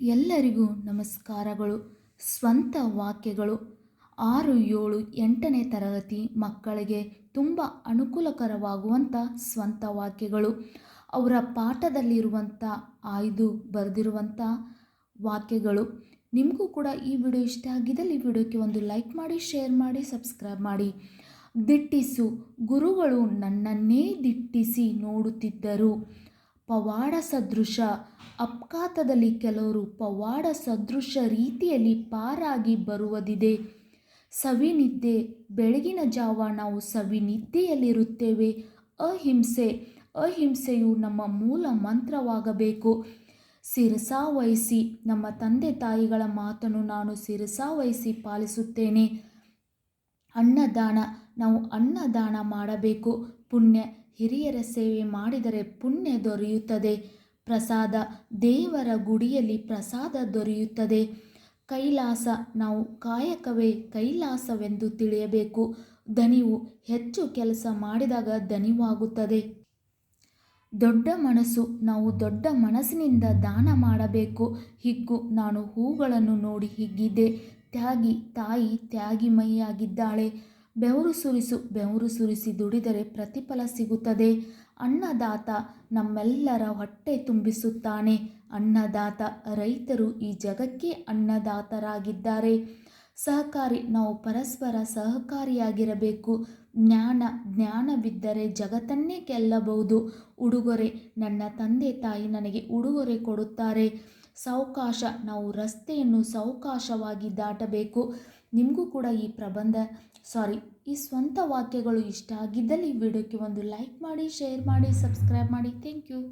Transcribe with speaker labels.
Speaker 1: ಎಲ್ಲರಿಗೂ ನಮಸ್ಕಾರಗಳು. ಸ್ವಂತ ವಾಕ್ಯಗಳು. ಆರು ಏಳು ಎಂಟನೇ ತರಗತಿ ಮಕ್ಕಳಿಗೆ ತುಂಬ ಅನುಕೂಲಕರವಾಗುವಂಥ ಸ್ವಂತ ವಾಕ್ಯಗಳು. ಅವರ ಪಾಠದಲ್ಲಿರುವಂಥ ಆಯ್ದು ಬರೆದಿರುವಂಥ ವಾಕ್ಯಗಳು. ನಿಮಗೂ ಕೂಡ ಈ ವಿಡಿಯೋ ಇಷ್ಟ ಆಗಿದ್ದಲ್ಲಿ ವಿಡಿಯೋಕ್ಕೆ ಒಂದು ಲೈಕ್ ಮಾಡಿ, ಶೇರ್ ಮಾಡಿ, ಸಬ್ಸ್ಕ್ರೈಬ್ ಮಾಡಿ. ದಿಟ್ಟಿಸು. ಗುರುಗಳು ನನ್ನನ್ನೇ ದಿಟ್ಟಿಸಿ ನೋಡುತ್ತಿದ್ದರು. ಪವಾಡ ಸದೃಶ ಅಪಘಾತದಲ್ಲಿ ಕೆಲವರು ಪವಾಡ ಸದೃಶ ರೀತಿಯಲ್ಲಿ ಪಾರಾಗಿ ಬರುವುದಿದೆ. ಸವಿನಿದ್ದೆ. ಬೆಳಗಿನ ಜಾವ ನಾವು ಸವಿನಿದ್ದೆಯಲ್ಲಿರುತ್ತೇವೆ. ಅಹಿಂಸೆ. ಅಹಿಂಸೆಯು ನಮ್ಮ ಮೂಲ ಮಂತ್ರವಾಗಬೇಕು. ಶಿರಸಾವಹಿಸಿ ನಮ್ಮ ತಂದೆ ತಾಯಿಗಳ ಮಾತನ್ನು ನಾನು ಶಿರಸಾವಹಿಸಿ ಪಾಲಿಸುತ್ತೇನೆ. ಅನ್ನದಾನ. ನಾವು ಅನ್ನದಾನ ಮಾಡಬೇಕು. ಪುಣ್ಯ. ಹಿರಿಯರ ಸೇವೆ ಮಾಡಿದರೆ ಪುಣ್ಯ ದೊರೆಯುತ್ತದೆ. ಪ್ರಸಾದ ದೇವರ ಗುಡಿಯಲ್ಲಿ ಪ್ರಸಾದ ದೊರೆಯುತ್ತದೆ. ಕೈಲಾಸ, ನಾವು ಕಾಯಕವೇ ಕೈಲಾಸವೆಂದು ತಿಳಿಯಬೇಕು. ದನಿವು ಹೆಚ್ಚು ಕೆಲಸ ಮಾಡಿದಾಗ ದನಿವಾಗುತ್ತದೆ. ದೊಡ್ಡ ಮನಸ್ಸು, ನಾವು ದೊಡ್ಡ ಮನಸ್ಸಿನಿಂದ ದಾನ ಮಾಡಬೇಕು. ಹಿಗ್ಗು, ನಾನು ಹೂಗಳನ್ನು ನೋಡಿ ಹಿಗ್ಗಿದ್ದೆ. ತ್ಯಾಗಿ, ತಾಯಿ ತ್ಯಾಗಿ ಮೈಯಾಗಿದ್ದಾಳೆ ಬೆವರು ಸುರಿಸು, ಬೆವರು ಸುರಿಸಿ ದುಡಿದರೆ ಪ್ರತಿಫಲ ಸಿಗುತ್ತದೆ. ಅನ್ನದಾತ ನಮ್ಮೆಲ್ಲರ ಹೊಟ್ಟೆ ತುಂಬಿಸುತ್ತಾನೆ. ಅನ್ನದಾತ ರೈತರು ಈ ಜಗಕ್ಕೆ ಅನ್ನದಾತರಾಗಿದ್ದಾರೆ. ಸಹಕಾರಿ, ನಾವು ಪರಸ್ಪರ ಸಹಕಾರಿಯಾಗಿರಬೇಕು. ಜ್ಞಾನ, ಜ್ಞಾನವಿದ್ದರೆ ಜಗತ್ತನ್ನೇ ಗೆಲ್ಲಬಹುದು. ಉಡುಗೊರೆ, ನನ್ನ ತಂದೆ ತಾಯಿ ನನಗೆ ಉಡುಗೊರೆ ಕೊಡುತ್ತಾರೆ. ಸಾವಕಾಶ, ನಾವು ರಸ್ತೆಯನ್ನು ಸಾವಕಾಶವಾಗಿ ದಾಟಬೇಕು. ನಿಮಗೂ ಕೂಡ ಈ ಪ್ರಬಂಧ ಸಾರಿ ಈ ಸ್ವಂತ ವಾಕ್ಯಗಳು ಇಷ್ಟ ಆಗಿದ್ದಲ್ಲಿ ವಿಡಿಯೋಕ್ಕೆ ಒಂದು ಲೈಕ್ ಮಾಡಿ ಶೇರ್ ಮಾಡಿ ಸಬ್ಸ್ಕ್ರೈಬ್ ಮಾಡಿ. Thank you